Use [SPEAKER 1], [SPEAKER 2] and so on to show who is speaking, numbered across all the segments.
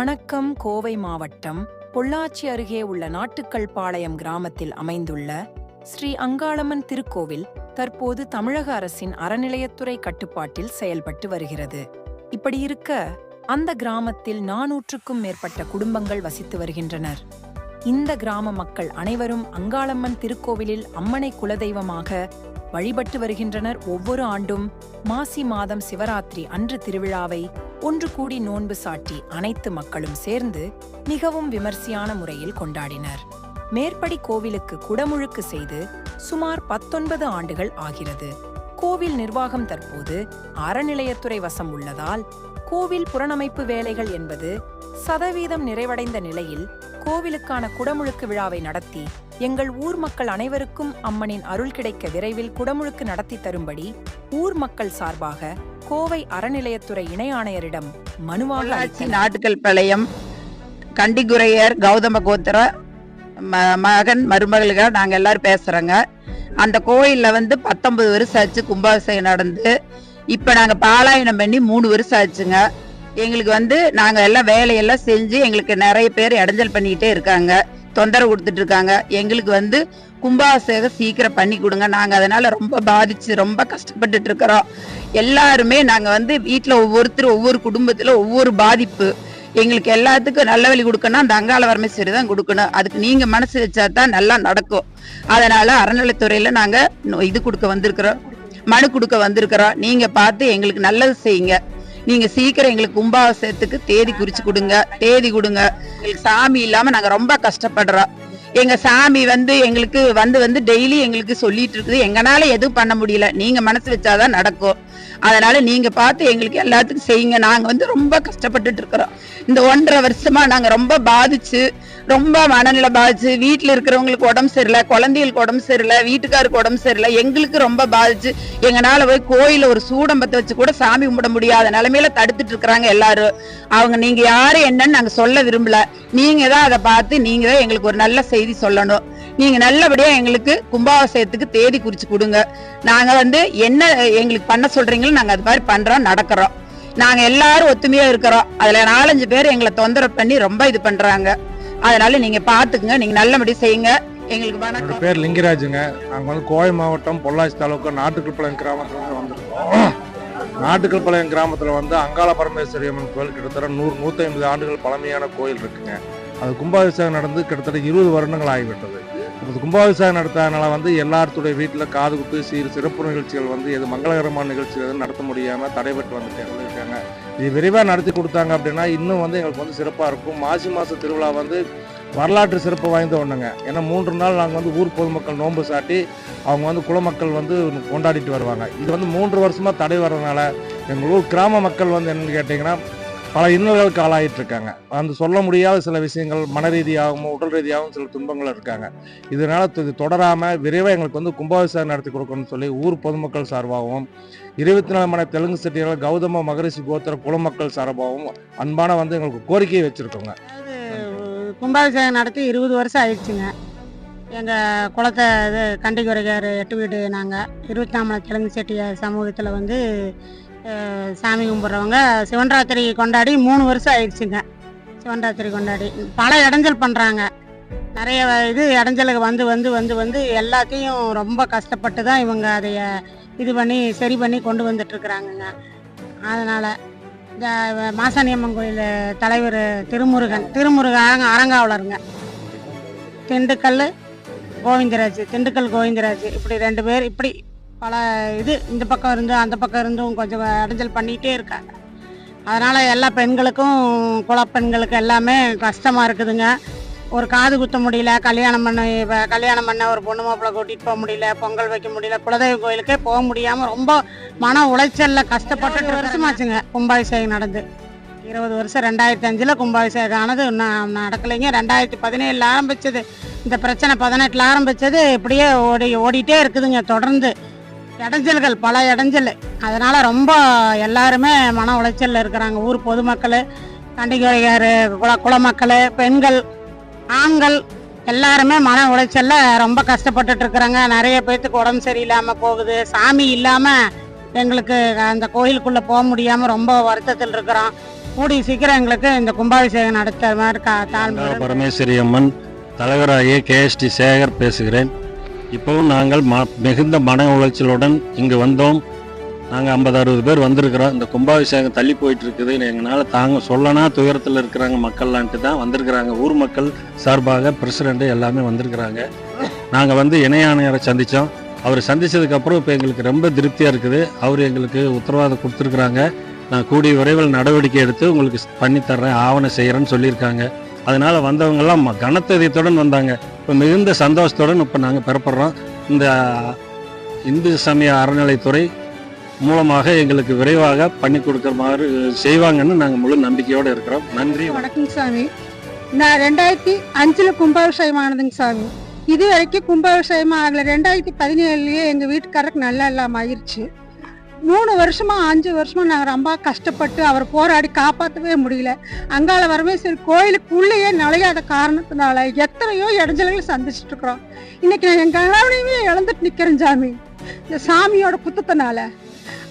[SPEAKER 1] வணக்கம் கோவை மாவட்டம் பொள்ளாச்சி அருகே உள்ள நாட்டுக்கல் பாளையம் கிராமத்தில் அமைந்துள்ள ஸ்ரீ அங்காளம்மன் திருக்கோவில் தற்போது தமிழக அரசின் அறநிலையத்துறை கட்டுப்பாட்டில் செயல்பட்டு வருகிறது. இப்படி இருக்க அந்த கிராமத்தில் நாநூற்றுக்கும் மேற்பட்ட குடும்பங்கள் வசித்து வருகின்றனர். இந்த கிராம மக்கள் அனைவரும் அங்காளம்மன் திருக்கோவிலில் அம்மனை குலதெய்வமாக வழிபட்டு வருகின்றனர். ஒவ்வொரு ஆண்டும் மாசி மாதம் சிவராத்திரி அன்று திருவிழாவை ஒன்று கூடி நோன்பு சாட்டி அனைத்து மக்களும் சேர்ந்து மிகவும் விமர்சையான முறையில் கொண்டாடினர். மேற்படி கோவிலுக்கு குடமுழுக்கு செய்து சுமார் பத்தொன்பது ஆண்டுகள் ஆகிறது. கோவில் நிர்வாகம் தற்போது அறநிலையத்துறை வசம் உள்ளதால் கோவில் புறநமைப்பு வேலைகள் என்பது சதவீதம் நிறைவடைந்த நிலையில் கோவிலுக்கான குடமுழுக்கு விழாவை நடத்தி எங்கள் ஊர் மக்கள் அனைவருக்கும் அம்மனின் அருள் கிடைக்க விரைவில் குடமுழுக்கு நடத்தி தரும்படி ஊர் மக்கள் சார்பாக கோவை அறநிலையத்துறை இணை ஆணையரிடம் மனுவாக.
[SPEAKER 2] நாட்டுக்கல் பாளையம் கண்டிகுரையர் கௌதம கோத்திர மகன் மருமகளுக நாங்க எல்லாரும் பேசுறோங்க. அந்த கோயில்ல வந்து பத்தொன்பது வருஷம் ஆச்சு கும்பாபிஷேகம் நடந்து. இப்ப நாங்க பாலாயனம் பண்ணி மூணு வருஷம் ஆச்சுங்க. எங்களுக்கு வந்து நாங்க எல்லாம் வேலையெல்லாம் செஞ்சு எங்களுக்கு நிறைய பேர் இடைஞ்சல் பண்ணிக்கிட்டே இருக்காங்க. தொந்தரவு கொடுத்துட்டு இருக்காங்க எங்களுக்கு வந்து கும்பாபிஷேகம் சீக்கிரம் பண்ணி கொடுங்க. நாங்க அதனால ரொம்ப பாதிச்சு ரொம்ப கஷ்டப்பட்டுட்டு இருக்கிறோம் எல்லாருமே நாங்க வந்து வீட்டுல ஒவ்வொருத்தர் ஒவ்வொரு குடும்பத்துல ஒவ்வொரு பாதிப்பு. எங்களுக்கு எல்லாத்துக்கும் நல்ல வழி கொடுக்கணும். அந்த அங்காள பரமேஸ்வரி தான் கொடுக்கணும். அதுக்கு நீங்க மனசு வச்சா தான் நல்லா நடக்கும். அதனால அறநிலைத்துறையில நாங்க இது கொடுக்க வந்திருக்கிறோம். மனு கொடுக்க வந்திருக்கிறோம். நீங்க பார்த்து எங்களுக்கு நல்லது செய்யுங்க. நீங்க சீக்கிரம் எங்களுக்கு கும்பாபிஷேகத்துக்கு தேதி குறிச்சு கொடுங்க தேதி கொடுங்க. எங்களுக்கு சாமி இல்லாம நாங்க ரொம்ப கஷ்டப்படுறோம். எங்க சாமி வந்து எங்களுக்கு வந்து வந்து டெய்லி எங்களுக்கு சொல்லிட்டு இருக்குது. எங்கனால எதுவும் பண்ண முடியல. நீங்க மனசு வச்சாதான் நடக்கும். அதனால நீங்க பார்த்து எங்களுக்கு எல்லாத்துக்கும் செய்யுங்க. நாங்க வந்து ரொம்ப கஷ்டப்பட்டுட்டு இருக்கிறோம். இந்த ஒன்றரை வருஷமா நாங்க ரொம்ப பாதிச்சு ரொம்ப மனநிலை பாதிச்சு வீட்டுல இருக்கிறவங்களுக்கு உடம்பு சரியில்லை குழந்தைகளுக்கு உடம்பு சரியில்லை வீட்டுக்காருக்கு உடம்பு சரியில்லை எங்களுக்கு ரொம்ப பாதிச்சு. எங்கனால போய் கோயில ஒரு சூடம்பத்தை வச்சு கூட சாமி கும்பிட முடியாத நிலைமையில தடுத்துட்டு இருக்கிறாங்க எல்லாரும். அவங்க நீங்க யாரு என்னன்னு நாங்க சொல்ல விரும்பல. நீங்க தான் அதை பார்த்து நீங்க தான் எங்களுக்கு ஒரு நல்ல செய்தி சொல்லணும். நீங்க நல்லபடியா எங்களுக்கு கும்பாபிஷேகத்துக்கு தேதி குறிச்சு கொடுங்க. நாங்க வந்து என்ன எங்களுக்கு பண்ண சொல்றீங்களோ நாங்க அது மாதிரி பண்றோம் நடக்கிறோம். நாங்க எல்லாரும் ஒத்துமையா இருக்கிறோம். அதுல நாலஞ்சு பேர் எங்களை தொந்தரவு பண்ணி ரொம்ப இது பண்றாங்க. அதனால நீங்க பாத்துக்குங்க நீங்க நல்லபடி செய்யுங்க. எங்களுக்கு வணக்கம்.
[SPEAKER 3] பேர் லிங்கராஜுங்க. நாங்கள் வந்து கோவை மாவட்டம் பொள்ளாச்சி தாலுக்கா நாட்டுக்கல்பாளையம் கிராமத்துல வந்திருக்கோம். நாட்டுக்கல்பாளையம் கிராமத்தில் வந்து அங்காள பரமேஸ்வரி அம்மன் கோயில் கிட்டத்தட்ட நூறு நூற்றி ஐம்பது ஆண்டுகள் பழமையான கோயில் இருக்குங்க. அது கும்பாபிஷேகம் நடந்து கிட்டத்தட்ட இருபது வருடங்கள் ஆகிவிட்டது. இப்போ கும்பாபிஷேகம் நடத்தாதனால வந்து எல்லாத்துடைய வீட்டில் காது குத்து சீர் சிறப்பு நிகழ்ச்சிகள் வந்து எது மங்களகரமான நிகழ்ச்சிகள் எதுவும் நடத்த முடியாமல் தடைபட்டு வந்துட்டு இருக்காங்க இது விரைவாக நடத்தி கொடுத்தாங்க அப்படின்னா இன்னும் வந்து எங்களுக்கு வந்து சிறப்பாக இருக்கும். மாசி மாத திருவிழா வந்து வரலாற்று சிறப்பு வாய்ந்த ஒன்றுங்க ஏன்னா மூன்று நாள் நாங்கள் வந்து ஊர் பொதுமக்கள் நோன்பு சாட்டி அவங்க வந்து குலமக்கள் வந்து கொண்டாடிட்டு வருவாங்க. இது வந்து மூன்று வருஷமாக தடை வர்றதுனால எங்கள் ஊர் கிராம மக்கள் வந்து என்னென்னு கேட்டிங்கன்னா பல இன்னல்களுக்கு ஆளாயிட்டு இருக்காங்க அந்த சொல்ல முடியாத சில விஷயங்கள் மன ரீதியாகவும் உடல் ரீதியாகவும் சில துன்பங்கள் இருக்காங்க. இதனால இது தொடராமல் விரைவாக எங்களுக்கு வந்து கும்பாபிஷேகம் நடத்தி கொடுக்கணும்னு சொல்லி ஊர் பொதுமக்கள் சார்பாகவும் இருபத்தி நாலு மணி தெலுங்கு செட்டியார் கௌதம மகரிஷி கோத்திர குலமக்கள் சார்பாகவும் அன்பான வந்து எங்களுக்கு கோரிக்கையை வச்சிருக்கோங்க.
[SPEAKER 4] கும்பாபிஷேகம் நடத்தி இருபது வருஷம் ஆயிடுச்சுங்க. எங்கள் குளத்தை இது கண்டிக்குறைக்கார் எட்டு வீடு நாங்கள் இருபத்தி நாலு தெலுங்கு செட்டியார் சமூகத்தில் வந்து சாமி கும்பிட்றவங்க சிவன்ராத்திரி கொண்டாடி மூணு வருஷம் ஆயிடுச்சுங்க. சிவன்ராத்திரி கொண்டாடி. பல இடைஞ்சல் பண்ணுறாங்க நிறைய இது இடைஞ்சலுக்கு வந்து வந்து வந்து வந்து எல்லாத்தையும் ரொம்ப கஷ்டப்பட்டு தான் இவங்க அதைய இது பண்ணி சரி பண்ணி கொண்டு வந்துட்டுருக்குறாங்கங்க அதனால் இந்த மாசாணியம்மன் கோயில் தலைவர் திருமுருகன் திருமுருகன் அரங்காவலருங்க. திண்டுக்கல் கோவிந்தராஜ் திண்டுக்கல் கோவிந்தராஜ் இப்படி ரெண்டு பேர் இப்படி பல இது இந்த பக்கம் இருந்து அந்த பக்கம் இருந்தும் கொஞ்சம் இடைஞ்சல் பண்ணிகிட்டே இருக்காங்க. அதனால் எல்லா பெண்களுக்கும் குலப்பெண்களுக்கு எல்லாமே கஷ்டமாக இருக்குதுங்க. ஒரு காது குத்த முடியல கல்யாணம் பண்ண இப்ப கல்யாணம் பண்ண ஒரு பொண்ணு மாப்பிள்ளை கூட்டிகிட்டு போக முடியல பொங்கல் வைக்க முடியல குலதெய்வ கோயிலுக்கே போக முடியாமல் ரொம்ப மன உளைச்சல்ல கஷ்டப்பட்டு வருஷமாச்சுங்க. கும்பாபிஷேகம் நடந்து. இருபது வருஷம் ரெண்டாயிரத்தி அஞ்சில் கும்பாபிஷேகம் ஆனது இன்னும் நடக்கலைங்க. ரெண்டாயிரத்தி பதினேழில் ஆரம்பிச்சது. இந்த பிரச்சனை பதினெட்டில் ஆரம்பிச்சது இப்படியே ஓடி ஓடிட்டே இருக்குதுங்க தொடர்ந்து. இடைஞ்சல்கள் பல இடைஞ்சல். அதனால் ரொம்ப எல்லாருமே மன உளைச்சலில் இருக்கிறாங்க. ஊர் பொதுமக்கள் கண்டிகையார் குல குலமக்கள் பெண்கள் ஆண்கள் எல்லாருமே மன உளைச்சலில் ரொம்ப கஷ்டப்பட்டுட்டு இருக்கிறாங்க. நிறைய பேர்த்துக்கு உடம்பு சரியில்லாமல் போகுது. சாமி இல்லாமல் எங்களுக்கு அந்த கோயிலுக்குள்ளே போக முடியாமல் ரொம்ப வருத்தத்தில் இருக்கிறோம்.
[SPEAKER 5] கூடி சீக்கிரம் எங்களுக்கு இந்த கும்பாபிஷேகம் நடத்த மாதிரி தாழ்மை
[SPEAKER 6] பரமேஸ்வரி அம்மன் தலைவராகிய கேஎஸ்டி சேகர் பேசுகிறேன். இப்போவும் நாங்கள் ம மிகுந்த மன உளைச்சலுடன் இங்கு வந்தோம். நாங்கள் ஐம்பது அறுபது பேர் வந்திருக்கிறோம். இந்த கும்பாபிஷேகம் தள்ளி போயிட்டு இருக்குது எங்களால் தாங்க சொல்லனா துயரத்தில் இருக்கிறாங்க மக்கள்லான்ட்டு தான் வந்திருக்கிறாங்க. ஊர் மக்கள் சார்பாக பிரசிடண்ட் எல்லாமே வந்திருக்கிறாங்க. நாங்கள் வந்து இணையாணையரை சந்தித்தோம் அவர் சந்தித்ததுக்கப்புறம் இப்போ எங்களுக்கு ரொம்ப திருப்தியாக இருக்குது. அவர் எங்களுக்கு உத்தரவாதம் கொடுத்துருக்குறாங்க. நான் கூடிய விரைவில் நடவடிக்கை எடுத்து உங்களுக்கு பண்ணித்தர்றேன் ஆவணம் செய்கிறேன்னு சொல்லியிருக்காங்க. அதனால் வந்தவங்கெல்லாம் ம- வந்தாங்க. இப்போ மிகுந்த சந்தோஷத்துடன் இப்போ நாங்கள் பெறப்படுறோம். இந்த இந்து சமய அறநிலைத்துறை மூலமாக எங்களுக்கு விரைவாக பண்ணி கொடுக்குற மாதிரி செய்வாங்கன்னு நாங்கள் முழு நம்பிக்கையோடு இருக்கிறோம். நன்றி.
[SPEAKER 5] வணக்கம் சாமி. நான் ரெண்டாயிரத்தி அஞ்சில் கும்பாபிஷேகம் ஆனதுங்க சாமி. இது வரைக்கும் கும்பாபிஷேகம் ஆகலை ரெண்டாயிரத்தி பதினேழுலேயே எங்கள் வீட்டுக்காரருக்கு நல்லா இல்லாமல் ஆயிடுச்சு மூணு வருஷமா அஞ்சு வருஷமா நாங்கள் ரொம்ப கஷ்டப்பட்டு அவர் போராடி காப்பாற்றவே முடியல. அங்கால வரமே சரி கோயிலுக்குள்ளேயே நுழையாத காரணத்தினால எத்தனையோ இடைஞ்சல்கள் சந்திச்சுட்டு இருக்கிறோம். இன்னைக்கு நான் என் கணவனையுமே இழந்துட்டு நிற்கிறேன் சாமி இந்த சாமியோட குத்தத்தினால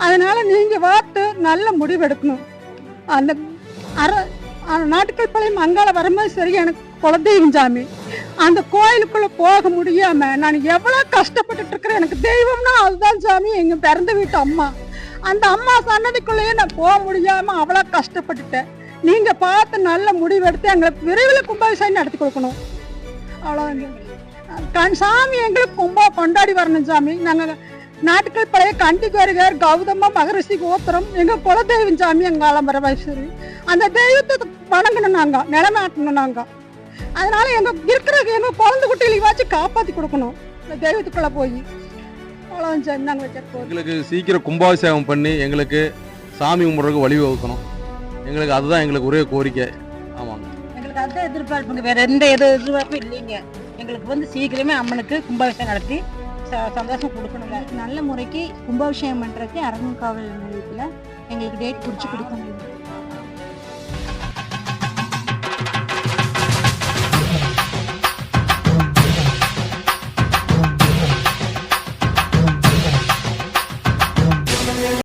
[SPEAKER 5] அதனால நீங்க பார்த்து நல்ல முடிவெடுக்கணும் அந்த அரை அரை நாட்கள் பழைய அங்கால வரமே சரி எனக்கு குழந்தையும் சாமி. அந்த கோயிலுக்குள்ள போக முடியாம நான் எவ்வளவு கஷ்டப்பட்டுட்டு இருக்கிறேன். எனக்கு தெய்வம்னா அதுதான் சாமி எங்க பிறந்த வீட்டு அம்மா. அந்த அம்மா சன்னதிக்குள்ளேயே நான் போக முடியாம அவ்வளவு கஷ்டப்பட்டுட்டேன். நீங்க பார்த்து நல்ல முடிவெடுத்து எங்களை விரைவில் கும்பாபிஷேகம் நடத்தி கொடுக்கணும். அவ்வளோதாங்க கண் சாமி எங்களுக்கு கும்பா கொண்டாடி வரணும் சாமி. நாங்க நாட்டுக்கள் பழைய கண்டிக்கு வருகிறார் கௌதமா மகரிஷி கோத்திரம் எங்க குலதெய்வம் சாமி எங்க ஆலம்பரமேஸ்வரி அந்த தெய்வத்தை வணங்கணும் நாங்க நிலநாட்டணும் நாங்கள் அதனால எங்க இருக்கிற எங்க குழந்தை குட்டிகளையும் காப்பாத்தி கொடுக்கணும். இந்த தெய்வத்துக்குள்ள போய்.
[SPEAKER 7] எங்களுக்கு சீக்கிரம் கும்பாபிஷேகம் பண்ணி எங்களுக்கு சாமி கும்பிட்றதுக்கு வழிவகுக்கணும் எங்களுக்கு அதுதான் எங்களுக்கு ஒரே கோரிக்கை. ஆமாங்க.
[SPEAKER 4] எங்களுக்கு அதுதான் எதிர்பார்ப்புங்க. வேற எந்த எது எதிர்பார்ப்பும் இல்லைங்க. எங்களுக்கு வந்து சீக்கிரமே அம்மனுக்கு கும்பாபிஷேகம் நடத்தி சந்தோஷம் கொடுக்கணுங்க.
[SPEAKER 8] நல்ல முறைக்கு கும்பாபிஷேகம் பண்ணுறதுக்கு அரங்காவல் நிலையத்தில் எங்களுக்கு டேட் பிடிச்சி கொடுக்கணும்.